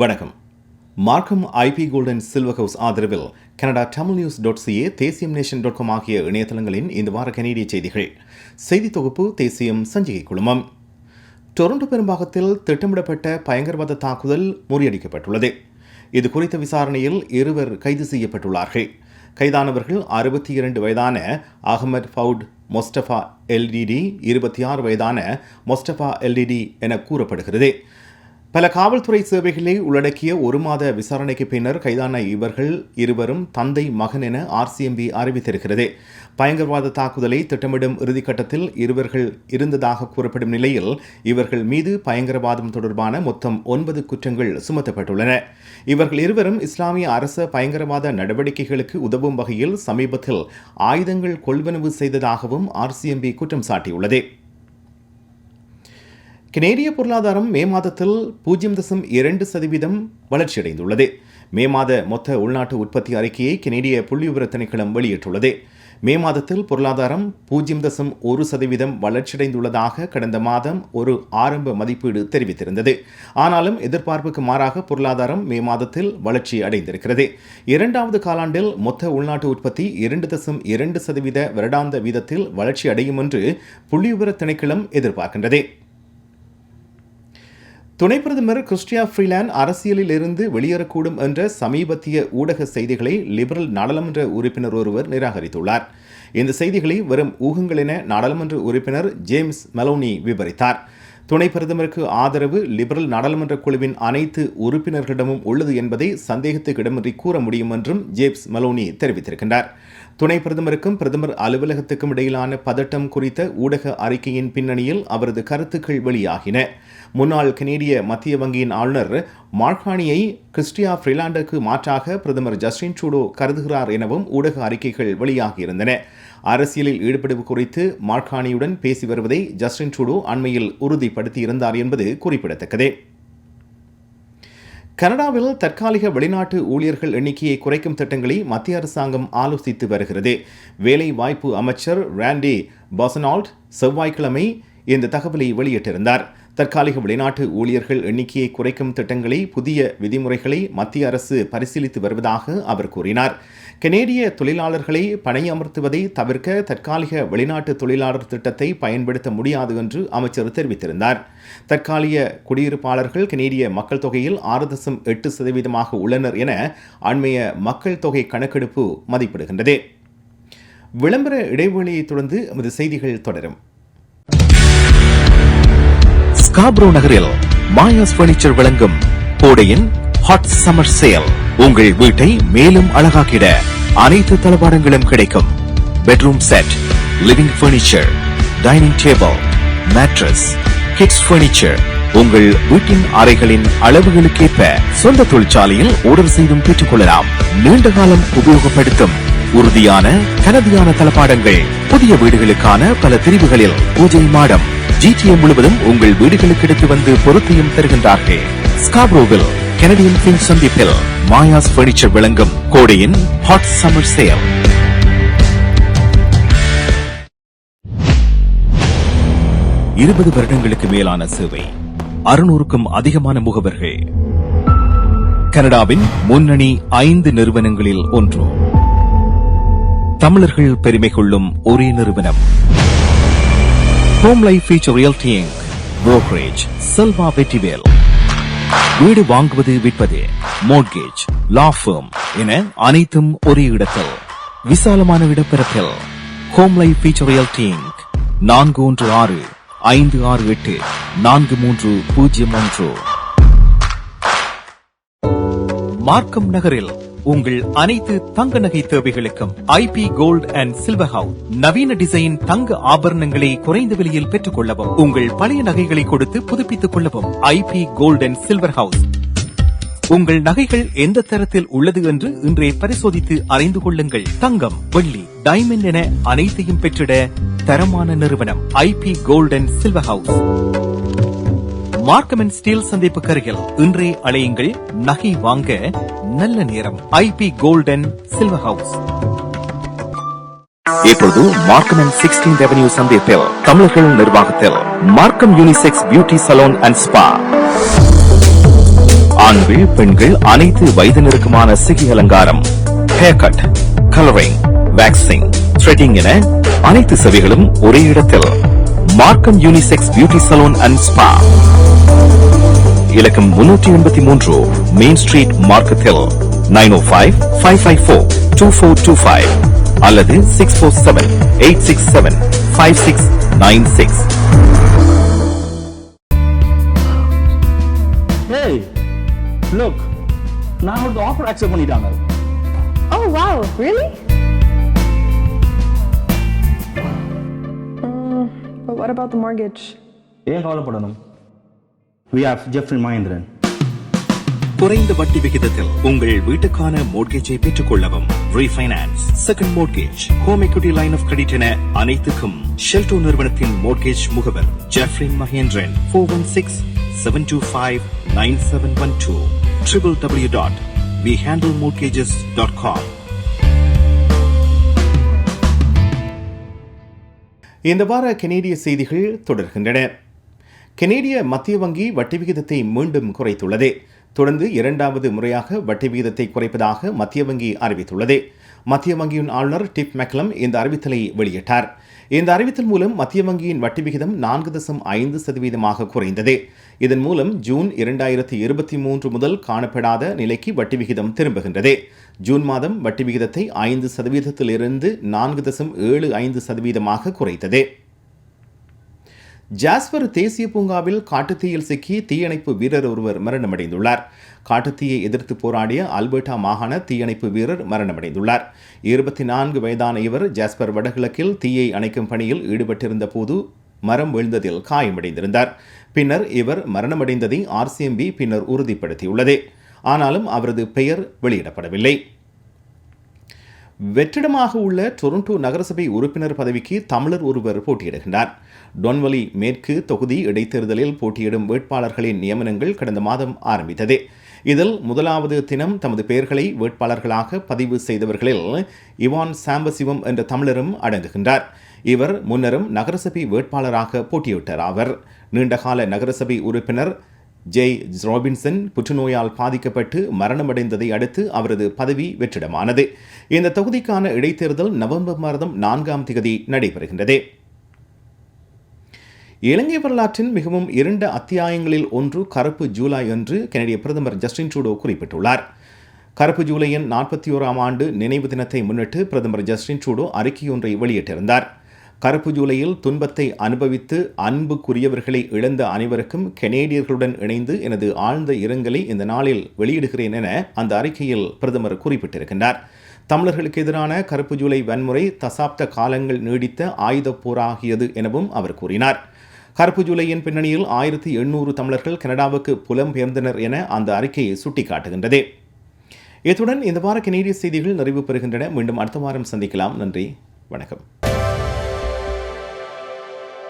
வணக்கம். Markham IP golden silver house ஆதரவில் Canada Tamil news dot CA Thesiyam nation dot com ஆகிய இணையதளங்களின் இந்த வார கனேடிய செய்திகள். செய்தி தொகுப்பு தேசியம் சஞ்சிகை குழுமம். டொரண்டோ பெரும்பாகத்தில் திட்டமிடப்பட்ட பயங்கரவாத தாக்குதல் முறியடிக்கப்பட்டுள்ளது. இது குறித்த விசாரணையில் இருவர் கைது செய்யப்பட்டுள்ளார்கள். கைதானவர்கள் அறுபத்தி இரண்டு வயதான அகமது ஃபவுட் மொஸ்டஃபா எல்டிடி இருபத்தி ஆறு வயதான மொஸ்டஃபா எல்டிடி என கூறப்படுகிறது. பல காவல்துறை சேவைகளை உள்ளடக்கிய ஒரு மாத விசாரணைக்கு பின்னர் கைதான இவர்கள் இருவரும் தந்தை மகன் என ஆர்சிஎம்பி அறிவித்திருக்கிறது. பயங்கரவாத தாக்குதலை திட்டமிடும் இறுதிக்கட்டத்தில் இருவர்கள் இருந்ததாக கூறப்படும் நிலையில் இவர்கள் மீது பயங்கரவாதம் தொடர்பான மொத்தம் ஒன்பது குற்றங்கள் சுமத்தப்பட்டுள்ளன. இவர்கள் இருவரும் இஸ்லாமிய அரச பயங்கரவாத நடவடிக்கைகளுக்கு உதவும் வகையில் சமீபத்தில் ஆயுதங்கள் கொள்வனவு செய்ததாகவும் ஆர்சிஎம்பி குற்றம் சாட்டியுள்ளது. கனேடிய பொருளாதாரம் மே மாதத்தில் பூஜ்ஜியம் தசம் இரண்டு சதவீதம் வளர்ச்சியடைந்துள்ளது. மே மாத மொத்த உள்நாட்டு உற்பத்தி அறிக்கையை கனேடிய புள்ளிவிவர திணைக்களம் வெளியிட்டுள்ளது. மே மாதத்தில் பொருளாதாரம் பூஜ்ஜியம் தசம் ஒரு சதவீதம் வளர்ச்சியடைந்துள்ளதாக கடந்த மாதம் ஒரு ஆரம்ப மதிப்பீடு தெரிவித்திருந்தது. ஆனாலும் எதிர்பார்ப்புக்கு மாறாக பொருளாதாரம் மே மாதத்தில் வளர்ச்சி அடைந்திருக்கிறது. இரண்டாவது காலாண்டில் மொத்த உள்நாட்டு உற்பத்தி இரண்டு தசம் இரண்டு சதவீத வருடாந்த வீதத்தில் வளர்ச்சி அடையும் என்று புள்ளிவிவர திணைக்களம் எதிர்பார்க்கின்றது. துணை பிரதமர் கிறிஸ்டியா ஃப்ரீலான் அரசியலில் இருந்து வெளியேறக்கூடும் என்ற சமீபத்திய ஊடக செய்திகளை லிபரல் நாடாளுமன்ற உறுப்பினர் ஒருவர் நிராகரித்துள்ளார். இந்த செய்திகளை வெறும் ஊகங்கள் என நாடாளுமன்ற உறுப்பினர் ஜேம்ஸ் மெலோனி விவரித்தார். துணை பிரதமருக்கு ஆதரவு லிபரல் நாடாளுமன்ற குழுவின் அனைத்து உறுப்பினர்களிடமும் உள்ளது என்பதை சந்தேகத்துக்கு இடமின்றி கூற முடியும் என்றும் ஜேப்ஸ் மலோனி தெரிவித்திருக்கின்றார். துணை பிரதமருக்கும் பிரதமர் அலுவலகத்துக்கும் இடையிலான பதட்டம் குறித்த ஊடக அறிக்கையின் பின்னணியில் அவரது கருத்துக்கள் வெளியாகின. முன்னாள் கனேடிய மத்திய வங்கியின் ஆளுநர் மார்கானியை கிறிஸ்டியா ஃப்ரிலாண்டுக்கு மாற்றாக பிரதமர் ஜஸ்டின் ட்ரூடோ கருதுகிறார் எனவும் ஊடக அறிக்கைகள் வெளியாகியிருந்தன. அரசியலில் ஈடுபடுவது குறித்து மார்கானியுடன் பேசி வருவதை ஜஸ்டின் ட்ரூடோ அண்மையில் உறுதிப்படுத்தியிருந்தார் என்பது குறிப்பிடத்தக்கது. கனடாவில் தற்காலிக வெளிநாட்டு ஊழியர்கள் எண்ணிக்கையை குறைக்கும் திட்டங்களை மத்திய அரசாங்கம் ஆலோசித்து வருகிறது. வேலை வாய்ப்பு அமைச்சர் ராண்டி பாசனால்ட் செவ்வாய்க்கிழமை இந்த தகவலை வெளியிட்டிருந்தார். தற்காலிக வெளிநாட்டு ஊழியர்கள் எண்ணிக்கையை குறைக்கும் திட்டங்களை புதிய விதிமுறைகளை மத்திய அரசு பரிசீலித்து வருவதாக அவர் கூறினார். கனேடிய தொழிலாளர்களை பணியமர்த்துவதை தவிர்க்க தற்காலிக வெளிநாட்டு தொழிலாளர் திட்டத்தை பயன்படுத்த முடியாது என்று அமைச்சர் தெரிவித்திருந்தார். தற்காலிக குடியிருப்பாளர்கள் கனேடிய மக்கள் தொகையில் ஆறு தசம் எட்டு சதவீதமாக உள்ளனர் என அண்மைய மக்கள் தொகை கணக்கெடுப்பு மதிப்பிடுகின்றது. விளம்பர இடைவெளியை தொடர்ந்து எமது செய்திகள் தொடரும். ஸ்காப்ரோ நகரில் மாயாஸ் பர்னிச்சர் வழங்கும் கோடையின் ஹாட் சம்மர் சேல் உங்கள் வீட்டை மேலும் அழகாக்கிட அனைத்து தளபாடங்களும் கிடைக்கும். Bedroom set living furniture dining table mattress kids furniture உங்கள் வீட்டின் அறைகளின் அளவுகளுக்கேற்ப சொந்த தொழிற்சாலையில் ஆர்டர் செய்தும் பெற்றுக் கொள்ளலாம் நீண்ட காலம் உபயோகப்படுத்தும் உறுதியான கனதியான தளபாடங்கள். புதிய வீடுகளுக்கான பல பிரிவுகளில் பூஜை மாடம் ஜிடிஎம் முழுவதும் உங்கள் வீடுகளுக்கு எடுத்து வந்து பொருத்தியும் தருகின்றார்கள். ஸ்காப்ரோவில் கெனடியன் பின் சந்திப்பில் மாயாஸ் பர்னிச்சர் விளங்கும் கோடையின் ஹாட் சம்மர் சேல் இருபது வருடங்களுக்கு மேலான சேவை. அறுநூறுக்கும் அதிகமான முகவர்கள். கனடாவின் முன்னணி ஐந்து நிறுவனங்களில் ஒன்று. தமிழர்கள் பெருமை கொள்ளும் ஒரே நிறுவனம். Home life feature realty inc brokerage Selva Vetrivel வீடு வாங்குவது விற்பது மோட்கேஜ் லா ஃபேம் என அனைத்தும் ஒரே இடத்தில். விசாலமான இடப்பரப்பில் ஹோம் லைஃப் ஃபீச்சர் நான்கு ஒன்று ஆறு ஐந்து ஆறு எட்டு நான்கு மூன்று பூஜ்ஜியம் ஒன்று. மார்க்கம் நகரில் உங்கள் அனைத்து தங்க நகை தேவைகளுக்கும் IP gold and silver house நவீன டிசைன் தங்க ஆபரணங்களை குறைந்த விலையில் பெற்றுக் கொள்ளவும் உங்கள் பழைய நகைகளை கொடுத்து புதுப்பித்துக் கொள்ளவும் IP gold and silver house உங்கள் நகைகள் எந்த தரத்தில் உள்ளது என்று இன்றே பரிசோதித்து அறிந்து கொள்ளுங்கள். தங்கம் வெள்ளி டைமண்ட் என அனைத்தையும் பெற்றிட தரமான நிறுவனம் IP gold and silver house Markham and steel சந்திப்பு கருகில் இன்றே அலையுங்கள். நகை வாங்க நல்ல நேரம். I P golden silver house. இப்பொழுது மார்க்கம் அண்ட் சிக்ஸ்டீன் ரெவன்யூ சந்திப்பில் தமிழர்கள் நிர்வாகத்தில் Markham unisex beauty salon and spa ஆண்கள் பெண்கள் அனைத்து வயதினருக்குமான சிகை அலங்காரம். Hair cut colouring waxing threading என அனைத்து சேவைகளும் ஒரே இடத்தில். Markham unisex beauty salon and spa இலக்கம் முன்னூற்றி எண்பத்தி மூன்று மெயின் ஸ்ட்ரீட் மார்க்கத்தில் nine O five five five four two four two five அல்லது six four seven eight six seven five six nine six hey look நான் ஒரு ஆஃபர் அக்செப்ட் பண்ணிட்டாங்க Oh wow, really? Mm, but what about the mortgage? ஏன் கவலைப்படணும் we have Jeffrey Mahendran குறைந்த வட்டி விகிதத்தில் உங்கள் வீட்டுக்கான மோட்கேஜை பெற்றுக் கொள்ளவும் refinance second mortgage home equity line of credit என அனைத்துக்கும் ஷெல்டோ நிறுவனத்தின் மோட்கேஜ் முகவர் Jeffrin Mahendran four one six seven two five nine seven one two triple W dot we handle mortgages dot com இந்த வார கெனேடிய செய்திகள் தொடர்கின்றன. கெனேடிய மத்திய வங்கி வட்டி விகிதத்தை மீண்டும் குறைத்துள்ளது. தொடர்ந்து இரண்டாவது முறையாக வட்டி விகிதத்தை குறைப்பதாக மத்திய வங்கி அறிவித்துள்ளது. மத்திய வங்கியின் ஆளுநர் டிப் மெக்லம் இந்த அறிவித்தலை வெளியிட்டார். இந்த அறிவித்தல் மூலம் மத்திய வங்கியின் வட்டி விகிதம் நான்கு தசம் ஐந்து சதவீதமாக குறைந்தது. இதன் மூலம் ஜூன் இரண்டாயிரத்தி இருபத்தி மூன்று முதல் காணப்படாத நிலைக்கு வட்டி விகிதம் திரும்புகின்றது. ஜூன் மாதம் வட்டி விகிதத்தை ஐந்து சதவீதத்திலிருந்து நான்கு தசம் ஏழு ஐந்து சதவீதமாக குறைத்தது. ஜாஸ்பர் தேசிய பூங்காவில் காட்டுத்தீயில் சிக்கி தீயணைப்பு வீரர் ஒருவர் மரணமடைந்துள்ளார். காட்டுத்தீயை எதிர்த்து போராடிய அல்பர்டா மாகாண தீயணைப்பு வீரர் மரணமடைந்துள்ளார். இருபத்தி நான்கு வயதான இவர் ஜாஸ்பர் வடகிழக்கில் தீயை அணைக்கும் பணியில் ஈடுபட்டிருந்த போது மரம் விழுந்ததில் காயமடைந்திருந்தார். பின்னர் இவர் மரணமடைந்ததை ஆர்சிஎம்பி பின்னர் உறுதிப்படுத்தியுள்ளது. ஆனாலும் அவரது பெயர் வெளியிடப்படவில்லை. வெற்றிடமாக உள்ள டொரண்டோ நகரசபை உறுப்பினர் பதவிக்கு தமிழர் ஒருவர் போட்டியிடுகின்றார். டொன்வலி மேற்கு தொகுதி இடைத்தேர்தலில் போட்டியிடும் வேட்பாளர்களின் நியமனங்கள் கடந்த மாதம் ஆரம்பித்தது. இதில் முதலாவது தினம் தமது பெயர்களை வேட்பாளர்களாக பதிவு செய்தவர்களில் இவான் சாம்பசிவம் என்ற தமிழரும் அடங்குகின்றார். இவர் முன்னரும் நகரசபை வேட்பாளராக போட்டியிட்டார். அவர் நீண்டகால நகரசபை உறுப்பினர் ஜெய் ராபின்சன் புற்றுநோயால் பாதிக்கப்பட்டு மரணமடைந்ததை அடுத்து அவரது பதவி வெற்றிடமானது. இந்த தொகுதிக்கான இடைத்தேர்தல் நவம்பர் மாதம் நான்காம் திகதி நடைபெறுகின்றது. இலங்கை வரலாற்றின் மிகவும் இரண்ட அத்தியாயங்களில் ஒன்று கருப்பு ஜூலை என்று கனடிய பிரதமர் ஜஸ்டின் ட்ரூடோ குறிப்பிட்டுள்ளார். கருப்பு ஜூலையின் நாற்பத்தி ஓராம் ஆண்டு நினைவு தினத்தை முன்னிட்டு பிரதமர் ஜஸ்டின் ட்ரூடோ அறிக்கையொன்றை வெளியிட்டிருந்தார். கருப்பு ஜூலையில் துன்பத்தை அனுபவித்து அன்புக்குரியவர்களை இழந்த அனைவருக்கும் கெனேடியர்களுடன் இணைந்து எனது ஆழ்ந்த இரங்கலை இந்த நாளில் வெளியிடுகிறேன் என அந்த அறிக்கையில் பிரதமர் குறிப்பிட்டிருக்கின்றார். தமிழர்களுக்கு எதிரான கருப்பு ஜூலை வன்முறை தசாப்த காலங்கள் நீடித்த ஆயுதப் போராகியது எனவும் அவர் கூறினார். கருப்பு ஜூலையின் பின்னணியில் ஆயிரத்தி எண்ணூறு தமிழர்கள் கனடாவுக்கு புலம்பெயர்ந்தனர் என அந்த அறிக்கையை சுட்டிக்காட்டுகின்றது. இத்துடன் இந்த வார கெனேடிய செய்திகள் நிறைவு பெறுகின்றன. மீண்டும் அடுத்த வாரம் சந்திக்கலாம். நன்றி. வணக்கம்.